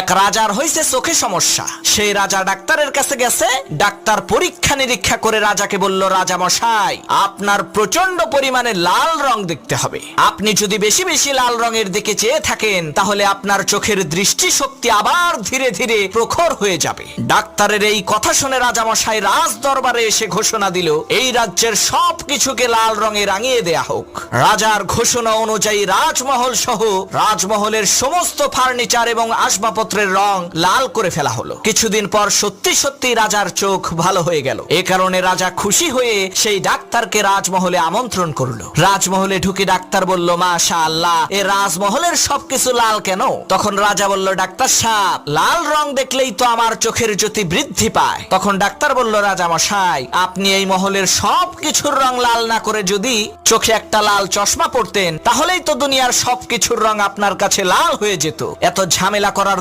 এক রাজার হয়েছে চোখে সমস্যা। সেই রাজা ডাক্তারের কাছে গেছে, ডাক্তার পরীক্ষা নিরীক্ষা করে রাজাকে বলল, রাজা মশাই, আপনার প্রচণ্ড পরিমাণে লাল রং দেখতে হবে। আপনি যদি বেশি বেশি লাল রঙের দিকে চেয়ে থাকেন, তাহলে আপনার চোখের দৃষ্টি শক্তি আবার ধীরে ধীরে প্রখর হয়ে যাবে। ডাক্তারের এই কথা শুনে রাজা মশাই রাজ দরবারে এসে ঘোষণা দিল, এই রাজ্যের সব কিছুকে লাল রঙে রাঙিয়ে দেয়া হোক। রাজার ঘোষণা অনুযায়ী রাজমহল সহ রাজমহলের সমস্ত ফার্নিচার এবং আসবাবপত্রের রং লাল করে ফেলা হলো। কিছুদিন পর সত্যি সত্যি রাজার চোখ ভালো হয়ে গেল। এ কারণে রাজা খুশি হয়ে সেই ডাক্তারকে রাজমহলে আমন্ত্রণ করল। রাজমহলে ঢুকে ডাক্তার বলল মাশা আল্লাহ এ রাজমহলের সবকিছু লাল কেন? তখন রাজা বলল, ডাক্তার সাহেব, লাল রং দেখলেই তো আমার চোখের জ্যোতি বৃদ্ধি পায়। তখন ডাক্তার বলল, রাজা মশাই, আপনি এই মহলের সব কিছুর রং লাল না করে যদি চোখে একটা লাল চশমা পড়তেন, তাহলেই তো দুনিয়ার সব কিছুর রং আপনার কাছে লাল হয়ে যেত। এত ঝামেলা করার